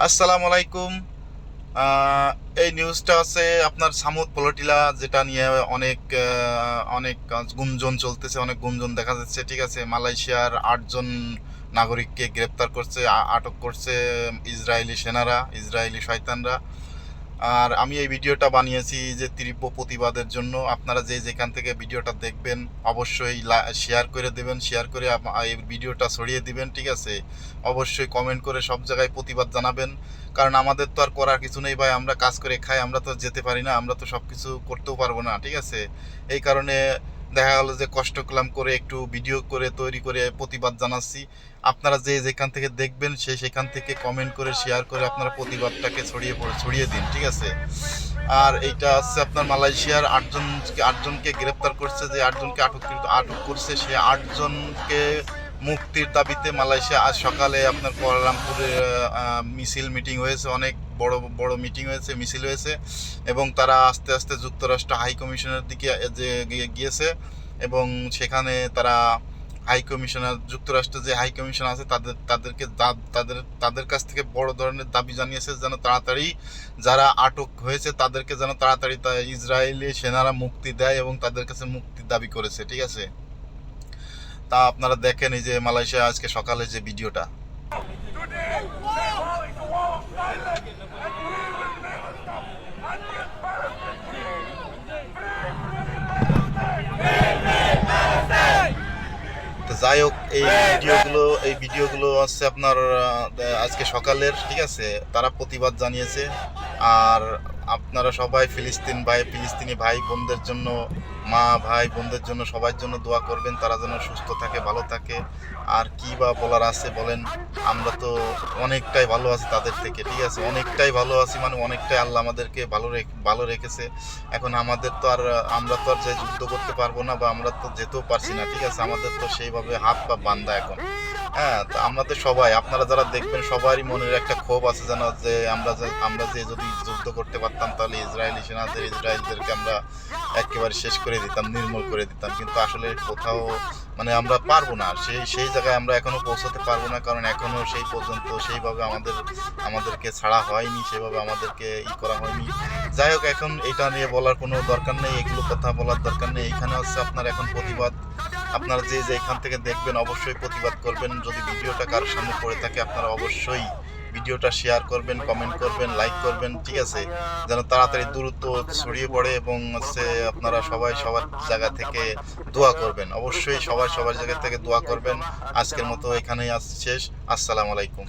আসসালামু আলাইকুম এই নিউজটা আছে আপনার সামুদ পলটিলা, যেটা নিয়ে অনেক অনেক গুঞ্জন চলতেছে, অনেক গুঞ্জন দেখা যাচ্ছে, ঠিক আছে? মালয়েশিয়ার আটজন নাগরিককে গ্রেপ্তার করছে আটক করছে ইসরায়েলি সেনারা, ইসরায়েলি শয়তানরা। আর আমি এই ভিডিওটা বানিয়েছি যে তীব্র প্রতিবাদের জন্য। আপনারা যে যেখান থেকে ভিডিওটা দেখবেন, অবশ্যই শেয়ার করে দেবেন শেয়ার করে এই ভিডিওটা ছড়িয়ে দিবেন, ঠিক আছে? অবশ্যই কমেন্ট করে সব জায়গায় প্রতিবাদ জানাবেন। কারণ আমাদের তো আর করার কিছু নেই ভাই, আমরা কাজ করে খাই, আমরা তো যেতে পারি না, আমরা তো সব কিছু করতেও পারব না, ঠিক আছে? এই কারণে দেখা গেলো যে কষ্ট করলাম করে একটু ভিডিও করে, তৈরি করে প্রতিবাদ জানাচ্ছি। আপনারা যে যেখান থেকে দেখবেন, সে সেখান থেকে কমেন্ট করে শেয়ার করে আপনারা প্রতিবাদটাকে ছড়িয়ে পড়ে, ছড়িয়ে দিন, ঠিক আছে? আর এইটা হচ্ছে আপনার মালয়েশিয়ার আটজন আটজনকে গ্রেপ্তার করছে, যে আটজনকে আটক আটক করছে, সে আটজনকে মুক্তির দাবিতে মালয়েশিয়া আজ সকালে আপনার কুয়ালালামপুরে মিছিল মিটিং হয়েছে, অনেক বড় বড় মিটিং হয়েছে, মিছিল হয়েছে এবং তারা আস্তে আস্তে যুক্তরাষ্ট্র হাই কমিশনের দিকে গিয়েছে এবং সেখানে তারা হাই কমিশনার যুক্তরাষ্ট্রের যে হাই কমিশন আছে তাদের, তাদেরকে তাদের তাদের কাছ থেকে বড় ধরনের দাবি জানিয়েছে যেন তাড়াতাড়ি যারা আটক হয়েছে তাদেরকে যেন তাড়াতাড়ি ইসরায়েলি সেনারা মুক্তি দেয় এবং তাদের কাছে মুক্তির দাবি করেছে, ঠিক আছে? তা আপনারা দেখেন এই যে মালয়েশিয়া আজকে সকালে যে ভিডিওটা। যাই হোক এই ভিডিওগুলো এই ভিডিওগুলো হচ্ছে আপনার আজকে সকালের ঠিক আছে? তারা প্রতিবাদ জানিয়েছে। আর আপনারা সবাই ফিলিস্তিন ভাই, ফিলিস্তিনি ভাই, বোনদের জন্য, মা, ভাই, বোনদের জন্য সবার জন্য দোয়া করবেন, তারা যেন সুস্থ থাকে, ভালো থাকে। আর কি বা বলার আছে বলেন, আমরা তো অনেকটাই ভালো আছি তাদের থেকে, ঠিক আছে? অনেকটাই ভালো আছি মানে অনেকটাই আল্লাহ আমাদেরকে ভালো ভালো রেখেছে। এখন আমাদের তো আর, আমরা তো আর যে যুদ্ধ করতে পারব না বা আমরা তো যেতেও পারছি না, ঠিক আছে? আমাদের তো সেইভাবে হাত পা বান্ধা এখন। হ্যাঁ তো আমাদের সবাই, আপনারা যারা দেখবেন, সবারই মনের একটা ক্ষোভ আছে যেন যে আমরা আমরা যে যদি যুদ্ধ করতে পারতাম, তাহলে ইসরায়েলি সেনাদের ইসরায়েলদেরকে আমরা একেবারে শেষ করে দিতাম, নির্মূল করে দিতাম। কিন্তু আসলে কোথাও মানে আমরা পারব না। সেই সেই জায়গায় আমরা এখনও পৌঁছাতে পারব না, কারণ এখনও সেই পর্যন্ত সেইভাবে আমাদের, আমাদেরকে ছাড়া হয়নি সেভাবে আমাদেরকে ই করা হয়নি। যাই হোক, এখন এটা নিয়ে বলার কোনো দরকার নেই, এগুলো কথা বলার দরকার নেই। এখানে হচ্ছে আপনার এখন প্রতিবাদ আপনারা যে যে এখান থেকে দেখবেন অবশ্যই প্রতিবাদ করবেন। যদি ভিডিওটা কারোর সামনে পড়ে থাকে, আপনারা অবশ্যই ভিডিওটা শেয়ার করবেন কমেন্ট করবেন লাইক করবেন, ঠিক আছে? যেন তাড়াতাড়ি দূরত্ব ছড়িয়ে পড়ে এবং হচ্ছে আপনারা সবাই সবার জায়গা থেকে দোয়া করবেন। অবশ্যই সবাই সবার জায়গা থেকে দোয়া করবেন। আজকের মতো এখানেই আজ শেষ। আসসালামু আলাইকুম।